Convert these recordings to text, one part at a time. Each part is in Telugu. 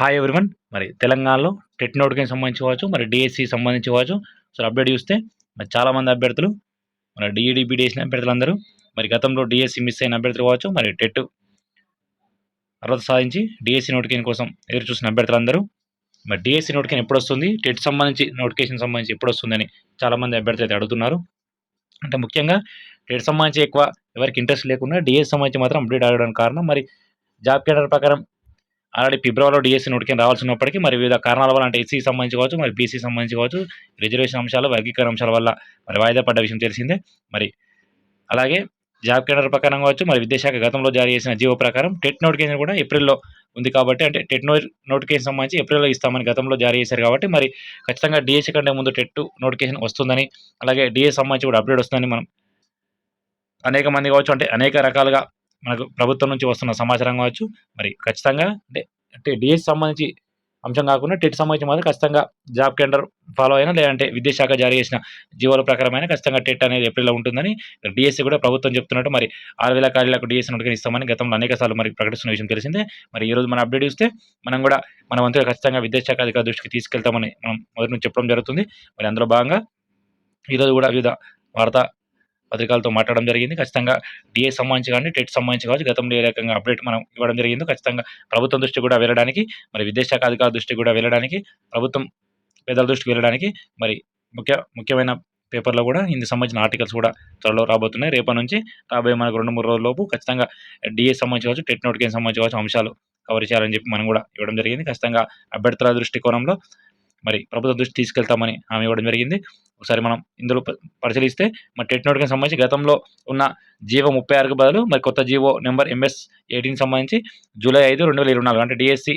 హాయ్ ఎవ్రీవన్ మరి తెలంగాణలో టెట్ నోటికి సంబంధించి కావచ్చు మరి డిఎస్సి సంబంధించి కావచ్చు సో అప్డేట్ చూస్తే మరి చాలామంది అభ్యర్థులు మరి డిఈడి బీడీఎస్సిన అభ్యర్థులందరూ మరి గతంలో డిఎస్సి మిస్ అయిన అభ్యర్థులు కావచ్చు మరి టెట్ అర్హత సాధించి డిఎస్సి నోటిఫికేషన్ కోసం ఎదురు చూసిన అభ్యర్థులందరూ మరి డిఎస్సి నోటిఫికేషన్ ఎప్పుడు వస్తుంది టెట్ సంబంధించి నోటిఫికేషన్ సంబంధించి ఎప్పుడు వస్తుందని చాలామంది అభ్యర్థులు అయితే అడుగుతున్నారు. అంటే ముఖ్యంగా టెట్ సంబంధించి ఎక్కువ ఎవరికి ఇంట్రెస్ట్ లేకుండా డిఎస్ సంబంధించి మాత్రం అప్డేట్ అడగడానికి కారణం మరి జాబ్ కేడర్ ప్రకారం ఆల్రెడీ ఫిబ్రవరిలో డిఎస్సీ నోటికి రావాల్సి ఉన్నప్పటికీ మరి వివిధ కారణాల వల్ల అంటే ఎస్సీ సంబంధించి కావచ్చు మరి బీసీ సంబంధించి కావచ్చు రిజర్వేషన్ అంశాలు వర్గీకరణ అంశాల వల్ల మరి వాయిదా పడ్డ విషయం తెలిసిందే. మరి అలాగే జాబ్ కేడర్ ప్రకారం కావచ్చు మరి విద్యాశాఖ గతంలో జారీ చేసిన జీవో ప్రకారం టెట్ నోటిఫికేషన్ కూడా ఏప్రిల్లో ఉంది కాబట్టి అంటే టెట్ నో నోటిఫికేషన్ సంబంధించి ఏప్రిల్లో ఇస్తామని గతంలో జారీ చేశారు కాబట్టి మరి ఖచ్చితంగా డిఎస్సీ కంటే ముందు టెట్ నోటిఫికేషన్ వస్తుందని అలాగే డిఎస్ సంబంధించి కూడా అప్డేట్ వస్తుందని మనం అనేక మంది కావచ్చు అంటే అనేక రకాలుగా మనకు ప్రభుత్వం నుంచి వస్తున్న సమాచారం కావచ్చు. మరి ఖచ్చితంగా అంటే అంటే డిఎస్ సంబంధించి అంశం కాకుండా టెట్ సంబంధించి మాత్రం ఖచ్చితంగా జాబ్ టెండర్ ఫాలో అయినా లేదంటే విద్యాశాఖ జారీ చేసిన జీవోల ప్రకారమైన ఖచ్చితంగా టెట్ అనేది ఏప్రిల్లో ఉంటుందని డిఎస్సీ కూడా ప్రభుత్వం చెప్తున్నట్టు మరి ఆరు వేల ఖాళీలకు డిఎస్సీ నోటిఫికేషన్ ఇస్తామని గతంలో అనేక సార్లు మరి ప్రకటిస్తున్న విషయం తెలిసిందే. మరి ఈ రోజు మన అప్డేట్ ఇస్తే మనం కూడా మన వంతుగా ఖచ్చితంగా విద్యాశాఖ అధికార దృష్టికి తీసుకెళ్తామని మనం మొదటి నుంచి చెప్పడం జరుగుతుంది. మరి అందులో భాగంగా ఈరోజు కూడా వివిధ వార్తా పత్రికలతో మాట్లాడడం జరిగింది. ఖచ్చితంగా డిఏ సంబంధించి కానీ టెట్ సంబంధించి కావచ్చు గతంలో ఏ రకంగా అప్డేట్ మనం ఇవ్వడం జరిగింది ఖచ్చితంగా ప్రభుత్వం దృష్టి కూడా వెళ్ళడానికి మరి విదేశాఖ అధికారుల దృష్టి కూడా వెళ్ళడానికి ప్రభుత్వం పేదల దృష్టికి వెళ్ళడానికి మరి ముఖ్య ముఖ్యమైన పేపర్లో కూడా ఇందుకు సంబంధించిన ఆర్టికల్స్ కూడా త్వరలో రాబోతున్నాయి. రేపటి నుంచి రాబోయే మనకు రెండు మూడు రోజుల లోపు ఖచ్చితంగా డిఏ సంబంధించి కావచ్చు టెట్ నోటికి సంబంధించి కావచ్చు అంశాలు కవర్ చేయాలని చెప్పి మనం కూడా ఇవ్వడం జరిగింది. ఖచ్చితంగా అభ్యర్థుల దృష్టికోణంలో మరి ప్రభుత్వ దృష్టి తీసుకెళ్తామని హామీ ఇవ్వడం జరిగింది. ఒకసారి మనం ఇందులో పరిశీలిస్తే మరి టెట్ నోటికి సంబంధించి గతంలో ఉన్న జీవో ముప్పై ఆరుకు బదులు మరి కొత్త జీవో నెంబర్ ఎంఎస్ ఎయిటీన్ సంబంధించి జూలై ఐదు రెండు వేల ఇరవై నాలుగు అంటే డిఎస్సి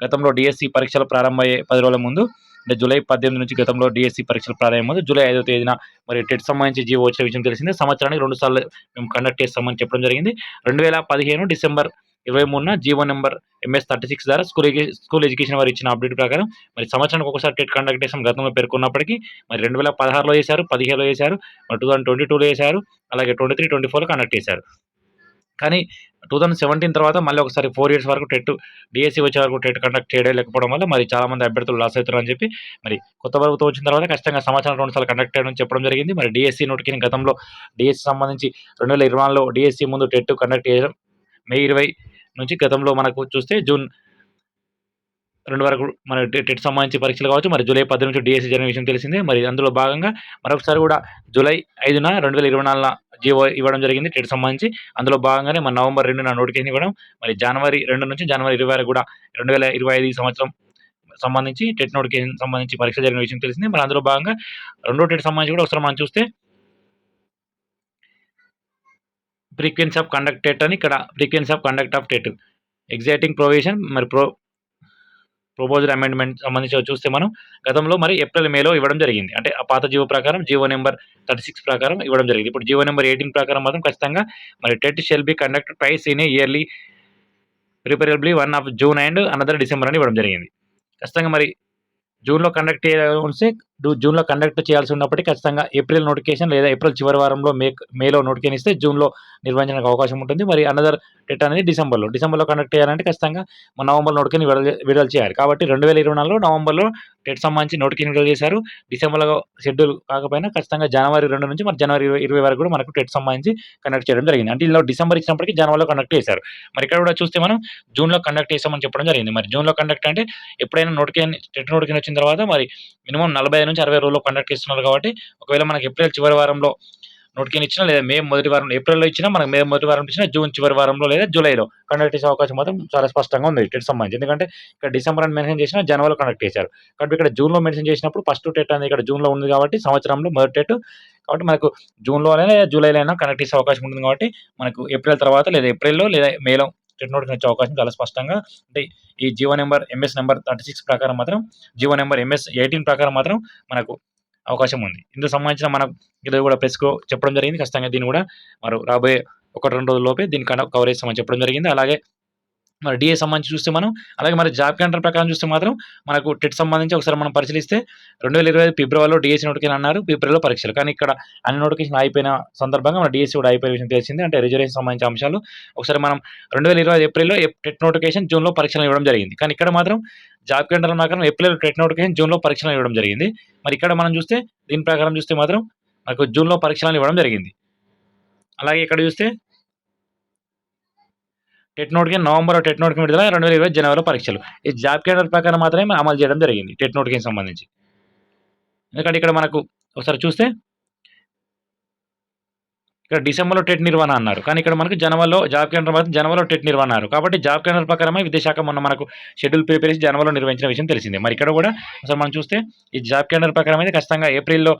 గతంలో డిఎస్సి పరీక్షలు ప్రారంభమయ్యే పది రోజుల ముందు అంటే జూలై పద్దెనిమిది నుంచి గతంలో డిఎస్సి పరీక్షలు ప్రారంభమవుతుంది జూలై ఐదో తేదీన మరి టెట్ సంబంధించి జీవో వచ్చే విషయం తెలిసిందే. సంవత్సరానికి రెండు సార్లు మేము కండక్ట్ చేస్తామని చెప్పడం జరిగింది. రెండు వేల పదిహేను డిసెంబర్ ఇరవై మూడున GO number MS thirty six ద్వారా స్కూల్ స్కూల్ ఎడ్యుకేషన్ వారు ఇచ్చిన అప్డేట్ ప్రకారం మరి సంవత్సరానికి ఒకసారి టెట్ కండక్ట్ చేసాం గతంలో పేర్కొన్నప్పటికీ మరి రెండు వేల పదహారులో చేశారు పదిహేడులో చేశారు మరి టూ థౌసండ్ ట్వంటీ టూలో చేశారు అలాగే ట్వంటీ త్రీ ట్వంటీ ఫోర్లో కండక్ట్ చేశారు. కానీ టూ థౌసండ్ సెవెంటీన్ తర్వాత మళ్ళీ ఒకసారి ఫోర్ ఇయర్స్ వరకు టెట్ డిఎస్సి వచ్చే వరకు టెట్ కండక్ట్ చేయడం లేకపోవడం వల్ల మరి చాలామంది అభ్యర్థులు లాస్ అవుతారు అని చెప్పి మరి కొత్త ప్రభుత్వం వచ్చిన తర్వాత ఖచ్చితంగా సంవత్సరం రెండు సార్లు కండక్ట్ చేయడం చెప్పడం జరిగింది. మరి డిఎస్సి నోటికి గతంలో డిఎస్సి సంబంధించి రెండు వేల ఇరవై నాలుగులో డిఎస్సి ముందు టెట్ కండక్ట్ చేయడం మే ఇరవై నుంచి గతంలో మనకు చూస్తే జూన్ రెండు వరకు మన టెట్ సంబంధించి పరీక్షలు కావచ్చు మరి జూలై పది నుంచి డిఎస్సీ జరిగిన విషయం తెలిసిందే. మరి అందులో భాగంగా మరొకసారి కూడా జూలై ఐదున రెండు వేల ఇరవై నాలుగున జీవో ఇవ్వడం జరిగింది టెట్ సంబంధించి. అందులో భాగంగానే మన నవంబర్ రెండున నోటిఫికేషన్ ఇవ్వడం మరి జనవరి రెండు నుంచి జనవరి ఇరవై వరకు కూడా రెండు వేల ఇరవై ఐదు సంవత్సరం సంబంధించి టెట్ నోటిఫికేషన్ సంబంధించి పరీక్ష జరిగిన విషయం తెలిసింది. మరి అందులో భాగంగా రెండో టెట్ సంబంధించి కూడా ఒకసారి మనం చూస్తే ఫ్రీక్వెన్సీ ఆఫ్ కండక్ట్ టెట్ అని ఇక్కడ frequency of conduct of TET exciting provision మరి ప్రో ప్రపోజల్ అమెండ్మెంట్ సంబంధించి చూస్తే మనం గతంలో మరి ఏప్రిల్ మేలో ఇవ్వడం జరిగింది. అంటే ఆ పాత జీవో ప్రకారం జీవో నెంబర్ థర్టీ సిక్స్ ప్రకారం ఇవ్వడం జరిగింది. ఇప్పుడు జీవో నెంబర్ ఎయిటీన్ ప్రకారం మాత్రం ఖచ్చితంగా మరి TET shall be conduct twice in yearly preferably one of June and another December అని ఇవ్వడం జరిగింది. ఖచ్చితంగా మరి జూన్లో కండక్ట్ చేయాల్సి జూన్లో కండక్ట్ చేయాల్సి ఉన్నప్పటికీ ఖచ్చితంగా ఏప్రిల్ నోటిఫికేషన్ లేదా ఏప్రిల్ చివరి వారంలో మే మేలో నోటిఫికేషన్ ఇస్తే జూన్లో నిర్వహించడానికి అవకాశం ఉంటుంది. మరి అనదర్ డేట్ అనేది డిసెంబర్లో. డిసెంబర్లో కండక్ట్ చేయాలంటే ఖచ్చితంగా మన నవంబర్ నోటిఫికేషన్ విడుదల విడుదల చేయాలి. కాబట్టి రెండు వేల ఇరవై నాలుగులో నవంబర్లో టెట్ సంబంధించి నోటిఫికేషన్ విడుదల చేశారు. డిసెంబర్లో షెడ్యూల్ కాకపోయినా ఖచ్చితంగా జనవరి రెండు నుంచి మరి జనవరి ఇరవై ఇరవై వరకు కూడా మనకు టెట్ సంబంధించి కండక్ట్ చేయడం జరిగింది. అంటే ఇందులో డిసెంబర్ ఇచ్చినప్పటికీ జనవరిలో కండక్ట్ చేశారు. మరి ఇక్కడ కూడా చూస్తే మనం జూన్లో కండక్ట్ చేసామని చెప్పడం జరిగింది. మరి జూన్లో కండక్ట్ అంటే ఎప్పుడైనా నోటిఫికేషన్ టెట్ నోటిఫికేషన్ వచ్చిన తర్వాత మరి మినిమం నలభై నుంచి అరవై రోజుల్లో కండక్ట్ చేస్తున్నారు కాబట్టి ఒకవేళ మనకి ఏప్రిల్ చివరి వారంలో నోటికి ఇచ్చినా లేదా మే మొదటి వారం ఏప్రిల్లో ఇచ్చినా మనకు మే మొదటి వారం ఇచ్చినా జూన్ చివరి వారంలో లేదా జూలైలో కండక్ట్ చేసే అవకాశం మాత్రం చాలా స్పష్టంగా ఉంది టెట్ సంబంధించి. ఎందుకంటే ఇక్కడ డిసెంబర్ అని మెన్షన్ చేసినా జనవరిలో కండక్ట్ చేశారు. కాబట్టి ఇక్కడ జూన్లో మెన్షన్ చేసినప్పుడు ఫస్ట్ టెట్ అనేది ఇక్కడ జూన్లో ఉంది కాబట్టి సంవత్సరంలో మొదటి టెట్ కాబట్టి మనకు జూన్లో అయినా లేదా జూలైలో అయినా కండక్ట్ చేసే అవకాశం ఉంటుంది కాబట్టి మనకు ఏప్రిల్ తర్వాత లేదా ఏప్రిల్లో లేదా మేలో టెట్ నోటిఫికేషన్ వచ్చే అవకాశం చాలా స్పష్టంగా అంటే ఈ GO number MS number thirty six ప్రకారం మాత్రం జీవో నెంబర్ ఎంఎస్ ఎయిటీన్ ప్రకారం మాత్రం మనకు అవకాశం ఉంది. ఇందుకు సంబంధించిన మనం ఇది కూడా ప్రెస్కో చెప్పడం జరిగింది. ఖచ్చితంగా దీన్ని కూడా మరి రాబోయే ఒక రెండు రోజుల లోపే దీనికన్నా కవర్ చేస్తామని చెప్పడం జరిగింది. అలాగే మరి డిఏ సంబంధించి చూస్తే మనం అలాగే మరి జాబ్ క్యాలెండర్ ప్రకారం చూస్తే మాత్రం మనకు టెట్ సంబంధించి ఒకసారి మనం పరిశీలిస్తే రెండు వేల ఇరవై ఐదు ఫిబ్రవరిలో డిఎస్సీ నోటిఫికేషన్ అన్నారు ఫిబ్రవరిలో పరీక్షలు. కానీ ఇక్కడ అన్ని నోటిఫికేషన్ అయిపోయిన సందర్భంగా మన డిఎస్సీ కూడా అయిపోయిన విషయం తెలిసింది. అంటే రిజర్వేషన్ సంబంధించిన అంశాలు ఒకసారి మనం రెండు వేల ఇరవై ఐదు ఏప్రిల్లో టెట్ నోటిఫికేషన్ జూన్లో పరీక్షలు ఇవ్వడం జరిగింది. కానీ ఇక్కడ మాత్రం జాబ్ క్యాలెండర్ ప్రకారం ఏప్రిల్ టెట్ నోటిఫికేషన్ జూన్లో పరీక్షలు ఇవ్వడం జరిగింది. మరి ఇక్కడ మనం చూస్తే దీని ప్రకారం చూస్తే మాత్రం మనకు జూన్లో పరీక్షలను ఇవ్వడం జరిగింది. అలాగే ఇక్కడ చూస్తే టెట్నోట్కి నవంబర్ టెట్ నోటికి విడుదల రెండు వేల ఇరవై జనవరిలో పరీక్షలు. ఈ జాబ్ క్యాలెండర్ ప్రకారం మాత్రమే అమలు చేయడం జరిగింది టెట్ నోటికి సంబంధించి. ఎందుకంటే ఇక్కడ మనకు ఒకసారి చూస్తే ఇక్కడ డిసెంబర్లో టెట్ నిర్వహణ అన్నారు. కానీ ఇక్కడ మనకు జనవరిలో జాబ్ కేంద్రం మాత్రం జనవరిలో టెట్ నిర్వహణ అన్నారు. కాబట్టి జాబ్ కేంద్రం ప్రకారమే విద్యాశాఖ మొన్న మనకు షెడ్యూల్ ప్రిపేర్ చేసి జనవరిలో నిర్వహించిన విషయం తెలిసిందే. మరి ఇక్కడ కూడా అసలు మనం చూస్తే ఈ జాబ్ కేంద్రం ప్రకారం అయితే ఖచ్చితంగా ఏప్రిల్లో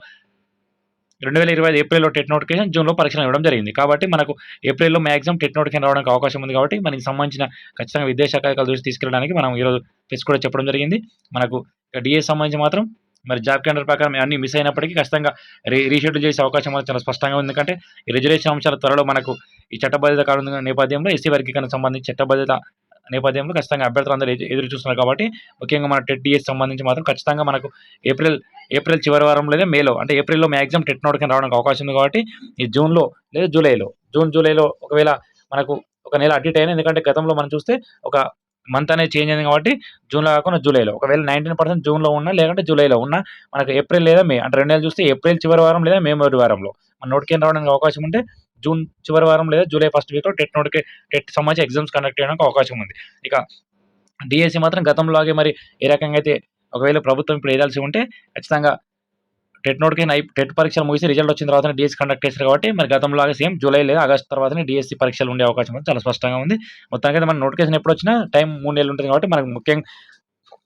రెండు వేల ఇరవై ఐదు ఏప్రిల్లో టెట్ నోటిఫికేషన్ జూన్లో పరీక్షలు ఇవ్వడం జరిగింది. కాబట్టి మనకు ఏప్రిల్లో మ్యాక్సిమం టెట్ నోటిఫికేషన్ రావడానికి అవకాశం ఉంది కాబట్టి మనకి సంబంధించిన ఖచ్చితంగా విద్యాశాఖ అధికారుల దృష్టి తీసుకెళ్ళడానికి మనం ఈరోజు టెస్ట్ కూడా చెప్పడం జరిగింది. మనకు డిఏ సంబంధించి మాత్రం మరి జాబ్ క్యాలెండర్ ప్రకారం అన్ని మిస్ అయినప్పటికీ ఖచ్చితంగా రీ రీషెడ్యూల్ చేసే అవకాశం మాత్రం చాలా స్పష్టంగా ఉంది. ఎందుకంటే ఈ రిజర్వేషన్ అంశాల త్వరలో మనకు ఈ చట్టబద్ధత కారణంగా నేపథ్యంలో ఎస్సీ వర్గీకరణ సంబంధించి చట్టబద్ధత నేపథ్యంలో ఖచ్చితంగా అభ్యర్థులు అందరూ ఎదురు చూస్తున్నారు కాబట్టి ముఖ్యంగా మన టెట్ డిఎస్ సంబంధించి మాత్రం ఖచ్చితంగా మనకు ఏప్రిల్ ఏప్రిల్ చివరి వారం లేదా మేలో అంటే ఏప్రిల్లో మ్యాక్సిమం టెట్ నోటికి రావడానికి అవకాశం ఉంది కాబట్టి ఈ జూన్లో లేదా జూలైలో జూన్ జూలైలో ఒకవేళ మనకు ఒక నెల అటు ఇటు అయినా ఎందుకంటే గతంలో మనం చూస్తే ఒక మంత్ అనేది చేంజ్ అయింది కాబట్టి జూన్లో కాకుండా జూలైలో. ఒకవేళ నైన్టీన్ పర్సెంట్ జూన్లో ఉన్నా లేదంటే జూలైలో ఉన్నా మనకు ఏప్రిల్ లేదా మే అంటే రెండు నెలలు చూస్తే ఏప్రిల్ చివరి వారం లేదా మే మొదటి వారంలో మన నోటికేం రావడానికి అవకాశం ఉంటే జూన్ చివరి వారం లేదా జూలై ఫస్ట్ వీక్లో టెట్ నోటికి టెట్ సంబంధించి ఎగ్జామ్స్ కండక్ట్ చేయడానికి అవకాశం ఉంది. ఇక డిఎస్సి మాత్రం గతంలోగే మరి ఏ రకంగా అయితే ఒకవేళ ప్రభుత్వం ఇప్పుడు వేయాల్సి ఉంటే ఖచ్చితంగా టెట్ నోటికి టెట్ పరీక్షలు ముగిసి రిజల్ట్ వచ్చిన తర్వాత డిఎస్సి కండక్ట్ చేశారు కాబట్టి మరి గతంలాగా సేమ్ జూలై లేదా ఆగస్ట్ తర్వాతనే డిఎస్సి పరీక్షలు ఉండే అవకాశం చాలా స్పష్టంగా ఉంది. మొత్తానికి అయితే మన నోటిఫికేషన్ ఎప్పుడు వచ్చినా టైం మూడు నెలలు ఉంటుంది కాబట్టి మనకు ముఖ్యంగా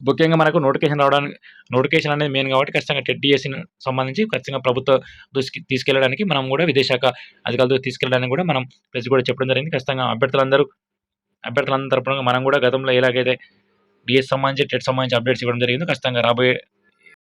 ముఖ్యంగా మనకు నోటిఫికేషన్ రావడానికి నోటిఫికేషన్ అనేది మెయిన్ కాబట్టి ఖచ్చితంగా టెట్ డిఎస్సిని సంబంధించి ఖచ్చితంగా ప్రభుత్వ దృష్టికి తీసుకెళ్ళడానికి మనం కూడా విదేశాఖ అధికారులతో తీసుకెళ్ళడానికి కూడా మనం ప్రజలు కూడా చెప్పడం జరిగింది. ఖచ్చితంగా అభ్యర్థులందరూ అభ్యర్థులందరి తరపున మనం కూడా గతంలో ఎలాగైతే డిఎస్ సంబంధించి టెట్ సంబంధించి అప్డేట్స్ ఇవ్వడం జరిగింది ఖచ్చితంగా రాబోయే